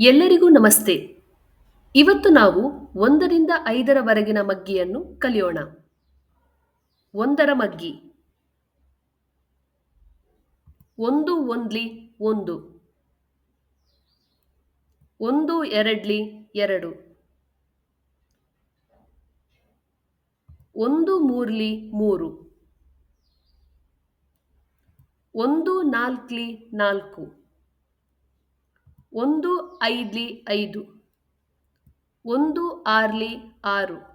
ಎಲ್ಲರಿಗೂ ನಮಸ್ತೆ. ಇವತ್ತು ನಾವು ಒಂದರಿಂದ ಐದರವರೆಗಿನ ಮಗ್ಗಿಯನ್ನು ಕಲಿಯೋಣ. ಒಂದರ ಮಗ್ಗಿ. ಒಂದು, ಒಂದ್ಲಿ, ಒಂದು. ಒಂದು, ಎರಡ್ಲಿ, ಎರಡು. ಒಂದು, ಮೂರ್ಲಿ, ಮೂರು. ಒಂದು, ನಾಲ್ಕ್ಲಿ, ನಾಲ್ಕು. ಒಂದು ಐದ್ಲಿ ಐದು. ಒಂದು ಆರ್ಲಿ ಆರು.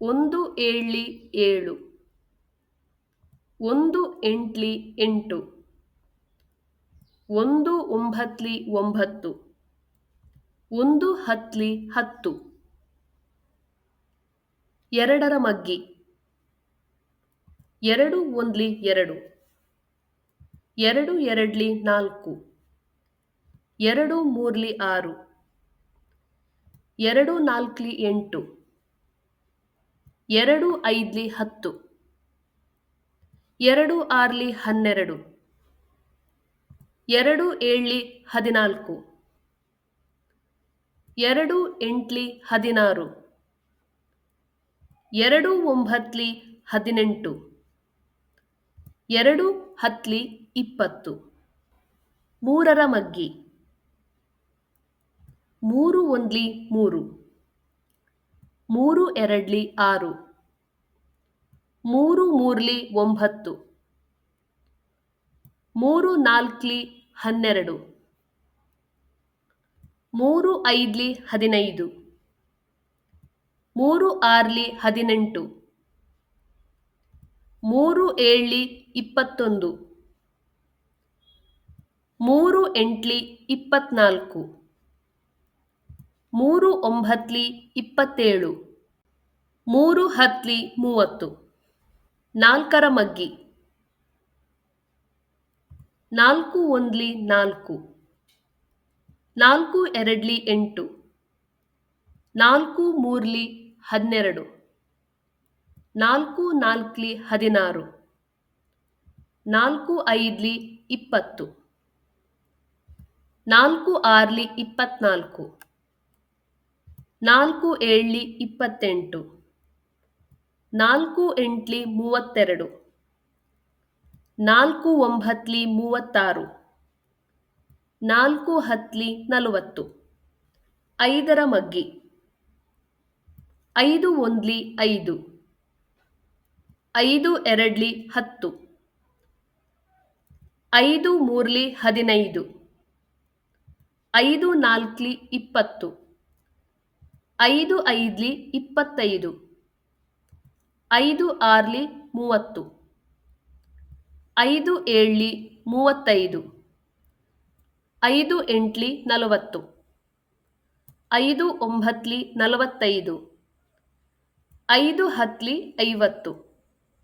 ಒಂದು ಏಳ್ಲಿ ಏಳು. ಒಂದು ಎಂಟ್ಲಿ ಎಂಟು. ಒಂದು ಒಂಬತ್ಲಿ ಒಂಬತ್ತು. ಒಂದು ಹತ್ಲಿ ಹತ್ತು. ಎರಡರ ಮಗ್ಗಿ. ಎರಡು ಒಂದ್ಲಿ ಎರಡು. ಎರಡು ಎರಡ್ಲಿ ನಾಲ್ಕು. ಎರಡು ಮೂರ್ಲಿ ಆರು. ಎರಡು ನಾಲ್ಕ್ಲಿ ಎಂಟು. ಎರಡು ಐದ್ಲಿ ಹತ್ತು. ಎರಡು ಆರ್ಲಿ ಹನ್ನೆರಡು. ಎರಡು ಏಳ್ಲಿ ಹದಿನಾಲ್ಕು. ಎರಡು ಎಂಟ್ಲಿ ಹದಿನಾರು. ಎರಡು ಒಂಬತ್ಲಿ ಹದಿನೆಂಟು. ಎರಡು ಹತ್ಲಿ ಇಪ್ಪತ್ತು. ಮೂರರ ಮಗ್ಗಿ. ಮೂರು ಒಂದ್ಲಿ ಮೂರು. ಮೂರು ಎರಡ್ಲಿ ಆರು. ಮೂರು ಮೂರ್ಲಿ ಒಂಬತ್ತು. ಮೂರು ನಾಲ್ಕ್ಲಿ ಹನ್ನೆರಡು. ಮೂರು ಐದ್ಲಿ ಹದಿನೈದು. ಮೂರು ಆರ್ಲಿ ಹದಿನೆಂಟು. ಮೂರು ಏಳ್ಲಿ ಇಪ್ಪತ್ತೊಂದು. ಮೂರು ಎಂಟ್ಲಿ ಇಪ್ಪತ್ನಾಲ್ಕು. ಮೂರು ಒಂಬತ್ಲಿ ಇಪ್ಪತ್ತೇಳು. ಮೂರು ಹತ್ಲಿ ಮೂವತ್ತು. ನಾಲ್ಕರ ಮಗ್ಗಿ. ನಾಲ್ಕು ಒಂದ್ಲಿ ನಾಲ್ಕು. ನಾಲ್ಕು ಎರಡ್ಲಿ ಎಂಟು. ನಾಲ್ಕು ಮೂರ್ಲಿ ಹನ್ನೆರಡು. ನಾಲ್ಕು ನಾಲ್ಕ್ಲಿ ಹದಿನಾರು. ನಾಲ್ಕು ಐದ್ಲಿ ಇಪ್ಪತ್ತು. ನಾಲ್ಕು ಆರ್ಲಿ ಇಪ್ಪತ್ನಾಲ್ಕು. ನಾಲ್ಕು ಏಳ್ಲಿ ಇಪ್ಪತ್ತೆಂಟು. ನಾಲ್ಕು ಎಂಟ್ಲಿ ಮೂವತ್ತೆರಡು. ನಾಲ್ಕು ಒಂಬತ್ಲಿ ಮೂವತ್ತಾರು. ನಾಲ್ಕು ಹತ್ಲಿ ನಲವತ್ತು. ಐದರ ಮಗ್ಗಿ. ಐದು ಒಂದ್ಲಿ ಐದು. ಐದು ಎರಡ್ಲಿ ಹತ್ತು. ಐದು ಮೂರ್ಲಿ ಹದಿನೈದು. ಐದು ನಾಲ್ಕ್ಲಿ ಇಪ್ಪತ್ತು. ಐದು ಐದ್ಲಿ ಇಪ್ಪತ್ತೈದು. ಐದು ಆರ್ಲಿ ಮೂವತ್ತು. ಐದು ಏಳ್ಲಿ ಮೂವತ್ತೈದು. ಐದು ಎಂಟ್ಲಿ ನಲವತ್ತು. ಐದು ಒಂಬತ್ಲಿ ನಲವತ್ತೈದು. ಐದು ಹತ್ಲಿ ಐವತ್ತು.